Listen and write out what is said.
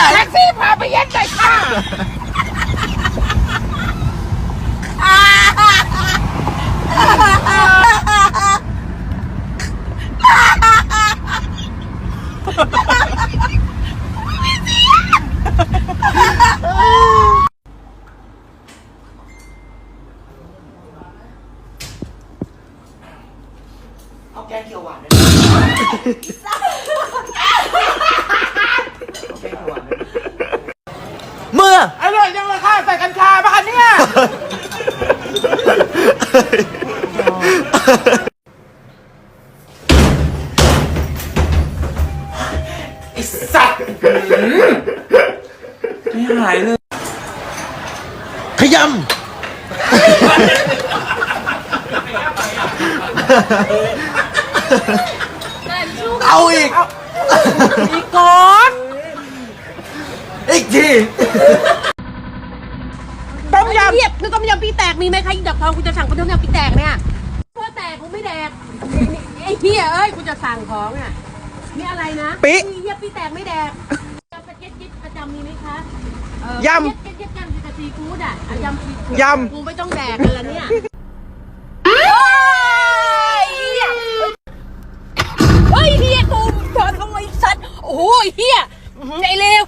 ไหนแท็กซี่พาไปเย็นใจค่ะเอาแกงเขียวหวานด้วยเอาแกงเขียวหวานด้วยเมื่อ อร่อยจังเลยค่ะใส่กัญชาปะคะเนี่ย ไอ้สัตว์ไม่หายเลย ขยำเอาอีก อีกก่อน อีก ทีต้มยำเทียบคือต้มยำปีแตกมีไหมคะอีดอกทองกูจะสั่งเป็นต้มยำปีแตกเนี่ยเพื่อแตกกูไม่แดกไอ้เฮียเอ้ยกูจะสั่งของอะนี่อะไรนะปิมีเฮียปีแตกไม่แดกยำปลาเจ็ดจิ๊ดประจำมีไหมคะเอ่อยำเจ็ดเจ็ดยำกับซีฟู้ดอะอะยำซีฟู้ดยำกูไม่ต้องแดกกันละเนี่ยเฮ้ยเฮียกูถอนทำไมสัตว์โอ้ยเฮียอื้อหือไอ้เลว